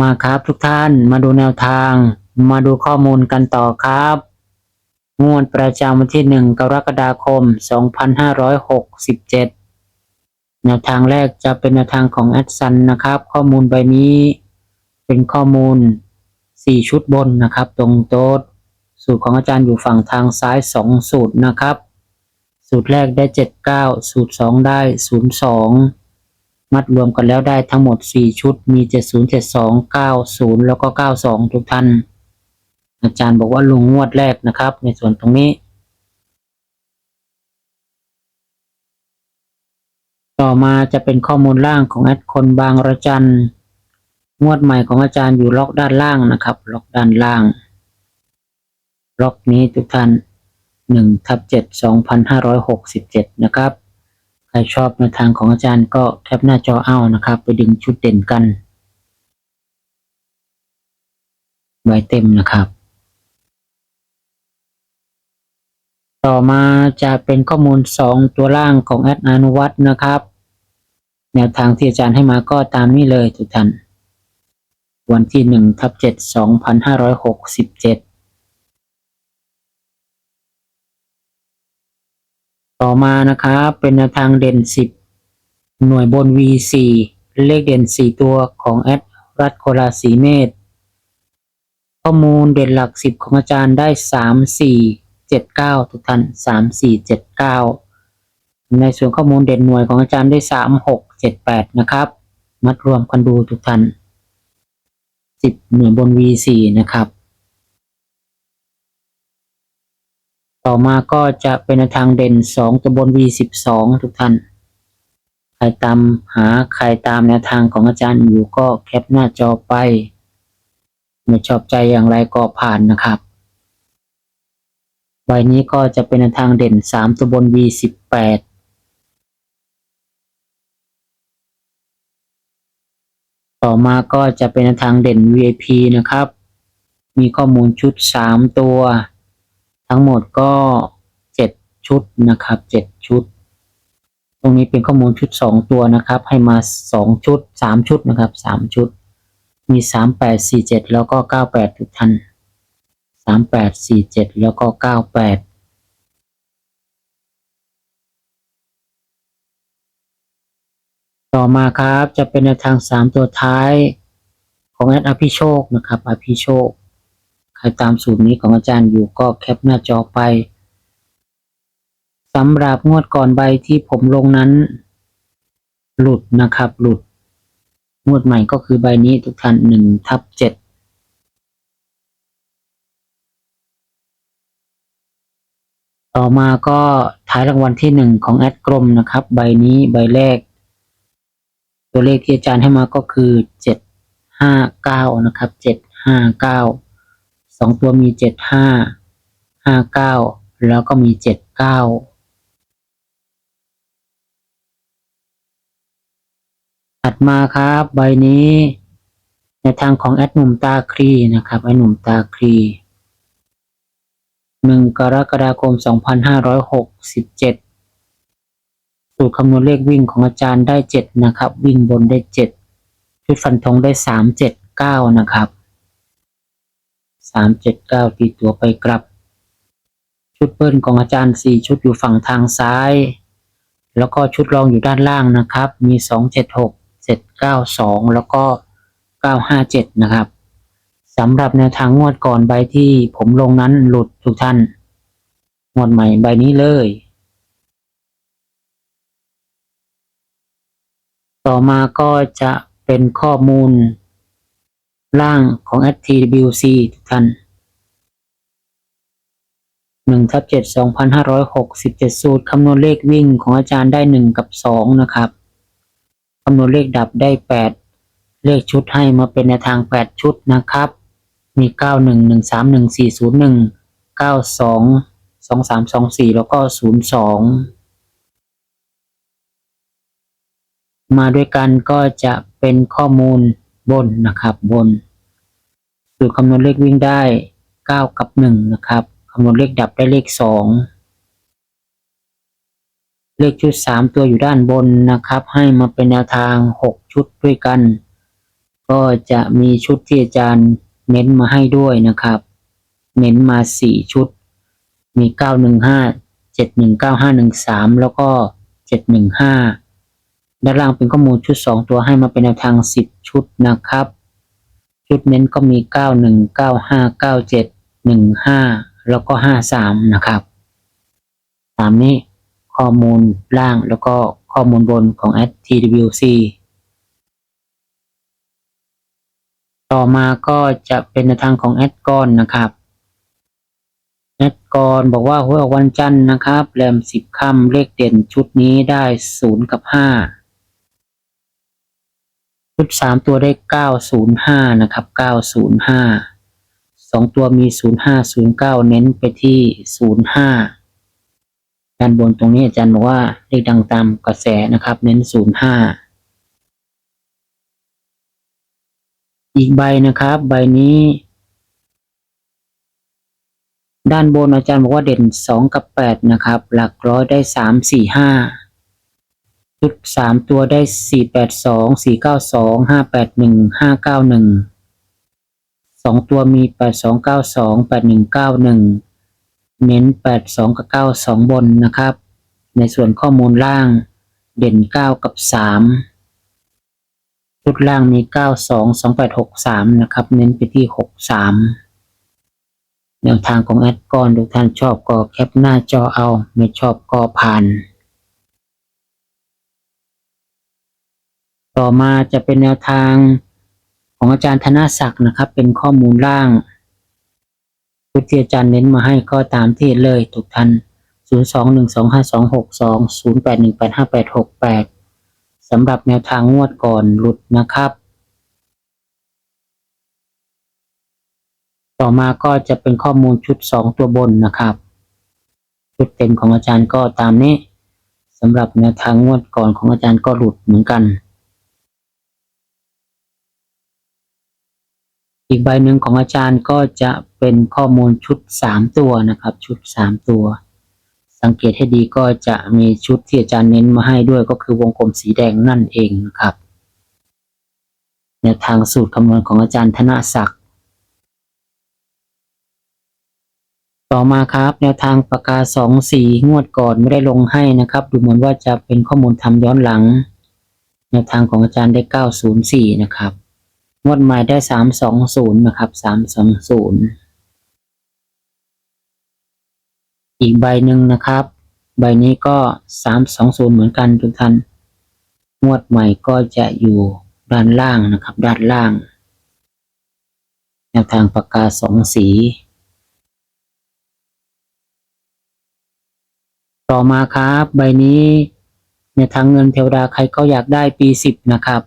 มาครับทุกท่านมาดูแนวทาง มาดูข้อมูลกันต่อครับ งวดประจำวันที่ 1 กรกฎาคม 2567 แนวทางแรกจะเป็นแนวทางของแอดซันนะครับ ข้อมูลใบนี้ เป็นข้อมูล 4 ชุดบนนะครับ ตรงโต๊ดสูตรของอาจารย์อยู่ฝั่งทางซ้าย 2 สูตรนะครับ สูตรแรกได้ 79 สูตร 2 ได้ 02 มัดรวมกันแล้วได้ทั้งหมด 4 ชุด มี 70 72 90 แล้วก็ 92 ทุกท่าน อาจารย์บอกว่าลงงวดแรกนะครับ ในส่วนตรงนี้ ต่อมาจะเป็นข้อมูลล่างของแอดคนบางระจันงวดใหม่ของอาจารย์อยู่ล็อกด้านล่างนะครับ ล็อกด้านล่าง ล็อกนี้ทุกท่าน1ทับ7 2567 นะครับ ครชอบแนวทางของอาจารย์ก็แคปหน้าจอเอานะครับ ไปดึงชุดเด่นกันไว้เต็มนะครับ ต่อมาจะเป็นข้อมูล 2 ตัวล่างของแอดอนุวัตนะครับ แนวทางที่อาจารย์ให้มาก็ตามนี้เลยทุกท่าน วันที่1ทับ7 2567 ต่อมานะครับเป็นแนวทางเด่น 10 หน่วยบน V4 เลขเด่น 4 ตัวของแอดรัฐโคลาสีเมธข้อมูลเด่นหลัก 10 ของอาจารย์ได้ 3 4 7 9 ทุกท่าน 3 4 7 9 ในส่วนข้อมูลเด่นหน่วยของอาจารย์ได้ 3 6 7 8 นะครับ มัดรวมกันดูทุกท่าน 10 หน่วยบน V4 นะครับ ต่อมาก็จะเป็นทางเด่น 2 ตัวบน V12 ทุกท่าน ใครตามหาใครตามแนวทางของอาจารย์อยู่ก็แคปหน้าจอไป ไม่ชอบใจอย่างไรก็ผ่านนะครับ ใบนี้ก็จะเป็นทางเด่น 3 ตัวบน V18 ต่อมาก็จะเป็นทางเด่น VIP นะครับ มีข้อมูลชุด 3 ตัว ทั้งหมดก็เจ็ดชุดนะครับเจ็ดชุด ตรงนี้เป็นข้อมูลชุดสองตัวนะครับ ให้มาสองชุดสามชุดนะครับสามชุด มีสามแปดสี่เจ็ดแล้วก็เก้าแปดทุกท่านสามแปดสี่เจ็ดแล้วก็เก้าแปดต่อมาครับจะเป็นแนทางสามตัวท้ายของแอดอภิโชคนะครับอภิโชค รตามสูตรนี้ของอาจารย์อยู่ก็แคปหน้าจอไปสำหรับงวดก่อนใบที่ผมลงนั้น หลุดนะครับ หลุด งวดใหม่ก็คือใบนี้ทุกท่านหนึ่งทับเจ็ดต่อมาก็ท้ายรางวัลที่หนึ่งของแอดกรมนะครับ ใบนี้ใบแรก ตัวเลขที่อาจารย์ให้มาก็คือเจ็ดห้าเก้านะครับเจ็ดห้าเก้า องตัวมีเจ็ดห้าห้าเก้าแล้วก็มีเจ็ดเก้าถัดมาครับ ใบนี้ ในทางของแอดหนุ่มตาครีนะครับแอดหนุ่มตาครีหนึ่งกรกฎาคมสองพันห้าร้อยหกสิบเจ็ดสูตรคำนวณเลขวิ่งของอาจารย์ได้เจ็ดนะครับ วิ่งบนได้เจ็ดชุดฟันธงได้สามเจ็ดเก้านะครับ สามเจ็ดเก้าตีตัวไปกลับ ชุดเปิ้ลของอาจารย์สี่ชุดอยู่ฝั่งทางซ้าย แล้วก็ชุดรองอยู่ด้านล่างนะครับ มีสองเจ็ดหกเจ็ดเก้าสองแล้วก็เก้าห้าเจ็ดนะครับสำหรับแนวทางงวดก่อนใบที่ผมลงนั้นหลุดทุกท่าน งวดใหม่ใบนี้เลย ต่อมาก็จะเป็นข้อมูล ล่างของ STWC ทุกท่านหนึ่งทับเจ็ดสองพันห้าร้อยหกสิบเจ็ดสูตรคำนวณเลขวิ่งของอาจารย์ได้หนึ่งกับสองนะครับ คำนวณเลขดับได้แปดเลขชุดให้มาเป็นแนวทาง 8 ชุดนะครับ มี 91 131 401 92 2324 แล้วก็ 02 มาด้วยกันก็จะเป็นข้อมูลบนนะครับบน สูตรคำนวณเลขวิ่งได้ 9 กับ 1 นะครับ คำนวณเลขดับได้เลข 2 เลขชุด 3 ตัวอยู่ด้านบนนะครับ ให้มาเป็นแนวทาง 6 ชุดด้วยกัน ก็จะมีชุดที่อาจารย์เน้นมาให้ด้วยนะครับ เน้นมา 4 ชุด มี 915 719513 แล้วก็ 715 ด้านล่างเป็นข้อมูลชุด 2 ตัวให้มาเป็นแนวทาง 10 ชุดนะครับ ชุดเน้นก็มี 91 95 97 15 แล้วก็ 53 นะครับ ตามนี้ข้อมูลล่างแล้วก็ข้อมูลบนของ ATWC ต่อมาก็จะเป็นในทางของแอดกอนนะครับแอดกอนบอกว่าหัวออกวันจันทร์นะครับแรมสิบค่ำเลขเด่นชุดนี้ได้ศูนย์กับห้า ชุดสามตัวได้เก้าศูนย์ห้านะครับเก้าศูนย์ห้าสองตัวมีศูนย์ห้าศูนย์เก้าเน้นไปที่ศูนย์ห้าด้านบนตรงนี้อาจารย์บอกว่าเลขดังตามกระแสนะครับ เน้นศูนย์ห้าอีกใบนะครับ ใบนี้ ด้านบนอาจารย์บอกว่าเด่นสองกับแปดนะครับ หลักร้อยได้สามสี่ห้า ชุดสามตัวได้สี่แปดสองสี่เก้าสองห้าแปดหนึ่งห้าเก้าหนึ่งสองตัวมีแปดสองเก้าสองแปดหนึ่งเก้าหนึ่งเน้นแปดสองกับเก้าสองบนนะครับ ในส่วนข้อมูลล่างเด่นเก้ากับสามชุดล่างมี92 2863นะครับ เน้นไปที่63แนวทางของแอดกอนทุกท่านชอบก็แคปหน้าจอเอา ไม่ชอบก็ผ่าน ต่อมาจะเป็นแนวทางของอาจารย์ธนศักดิ์นะครับ เป็นข้อมูลล่างชุที่อาจารย์เน้นมาให้ก็ตามที่เลยทุกท่าน02-125-262 08185868สำหรับแนวทางงวดก่อนหลุดนะครับ ต่อมาก็จะเป็นข้อมูลชุด 2 ตัวบนนะครับ ชุดเต็มของอาจารย์ก็ตามนี้สำหรับแนวทางงวดก่อนของอาจารย์ก็หลุดเหมือนกัน อีกใบหนึ่งของอาจารย์ก็จะเป็นข้อมูลชุด 3 ตัวนะครับ ชุด 3 ตัว สังเกตให้ดีก็จะมีชุดที่อาจารย์เน้นมาให้ด้วยก็คือวงกลมสีแดงนั่นเองนะครับแนวทางสูตรคำนวณของอาจารย์ธนศักดิ์ต่อมาครับ แนวทางปากกาสองสีงวดก่อนไม่ได้ลงให้นะครับ ดูเหมือนว่าจะเป็นข้อมูลทำย้อนหลัง แนวทางของอาจารย์ได้ 904 นะครับ งวดใหม่ได้320นย์นะครับ320อีกใบหนึ่งนะครับ ใบนี้ก็320เหมือนกันทุกท่านงวดใหม่ก็จะอยู่ด้านล่างนะครับ ด้านล่างแนวทางปากกาสองสี ต่อมาครับ ใบนี้ในทางเงินเทวดาใครก็อยากได้ปีสิบนะครับ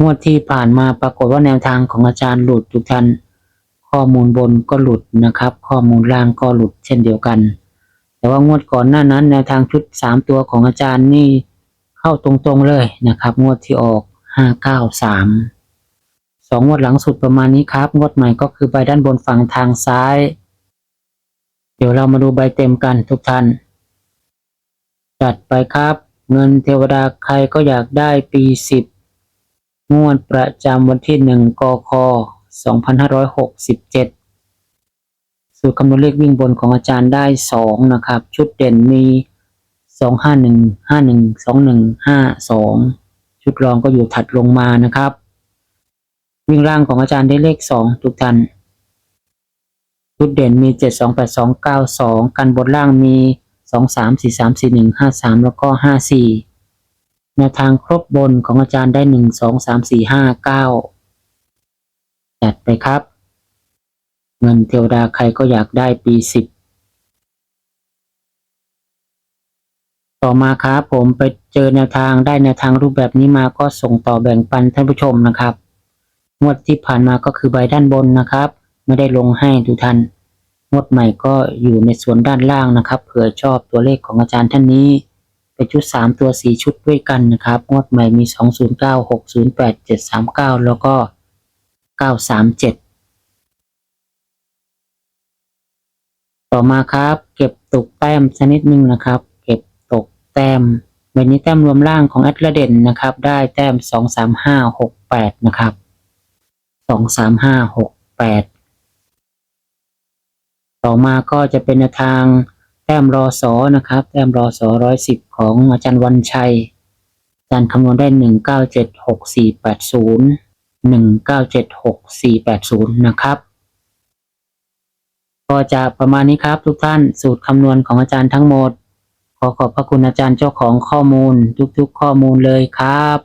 งวดที่ผ่านมาปรากฏว่าแนวทางของอาจารย์หลุดทุกท่านข้อมูลบนก็หลุดนะครับ ข้อมูลล่างก็หลุดเช่นเดียวกัน แต่ว่างวดก่อนหน้านั้น แนวทางชุดสามตัวของอาจารย์นี่เข้าตรงๆเลยนะครับ งวดที่ออกห้าเก้าสามสองงวดหลังสุดประมาณนี้ครับ งวดใหม่ก็คือใบด้านบนฝั่งทางซ้าย เดี๋ยวเรามาดูใบเต็มกันทุกท่าน จัดไปครับ เงินเทวดาใครก็อยากได้ปีสิบ งวดประจำวันที่หนึ่งกคสองพันห้าร้อยหกสิบเจ็ดสูตรคำนวณเลขวิ่งบนของอาจารย์ได้สองนะครับ ชุดเด่นมีสองห้าหนึ่งห้าหนึ่งสองหนึ่งห้าสองชุดรองก็อยู่ถัดลงมานะครับ วิ่งล่างของอาจารย์ได้เลขสองทุกท่านชุดเด่นมีเจ็ดสองแปดสองเก้าสองกันบนล่างมีสองสามสี่สามสี่หนึ่งห้าสามแล้วก็ห้าสี่ แนวทางครบบนของอาจารย์ได้หนึ่งสองสามสี่ห้าเก้าจัดไปครับ เงินเทวดาใครก็อยากได้ปีสิบต่ต่อมาครับผมไปเจอแนวทางได้แนวทางรูปแบบนี้มาก็ส่งต่อแบ่งปันท่านผู้ชมนะครับ งวดที่ผ่านมาก็คือใบด้านบนนะครับ ไม่ได้ลงให้ทุกท่านงวดใหม่ก็อยู่ในส่วนด้านล่างนะครับเผื่อชอบตัวเลขของอาจารย์ท่านนี้ เป็นชุด 3 ตัว 4 ชุดด้วยกันนะครับ งวดใหม่มี 209 608 739 แล้วก็ 937 ต่อมาครับ เก็บตกแต้มชนิดหนึ่งนะครับ เก็บตกแต้มใบนี้แต้มรวมล่างของแอตลเดนนะครับ ได้แต้ม 23568 นะครับ 23568 ต่อมาก็จะเป็นทาง แต้มรอสอนะครับ แต้มรอสอร้อยสิบของอาจารย์วันชัย อาจารย์คำนวณได้หนึ่งเก้าเจ็ดหกสี่แปดศูนย์หนึ่งเก้าเจ็ดหกสี่แปดศูนย์นะครับ ก็จะประมาณนี้ครับทุกท่านสูตรคำนวณของอาจารย์ทั้งหมด ขอขอบพระคุณอาจารย์เจ้าของข้อมูลทุกๆข้อมูลเลยครับ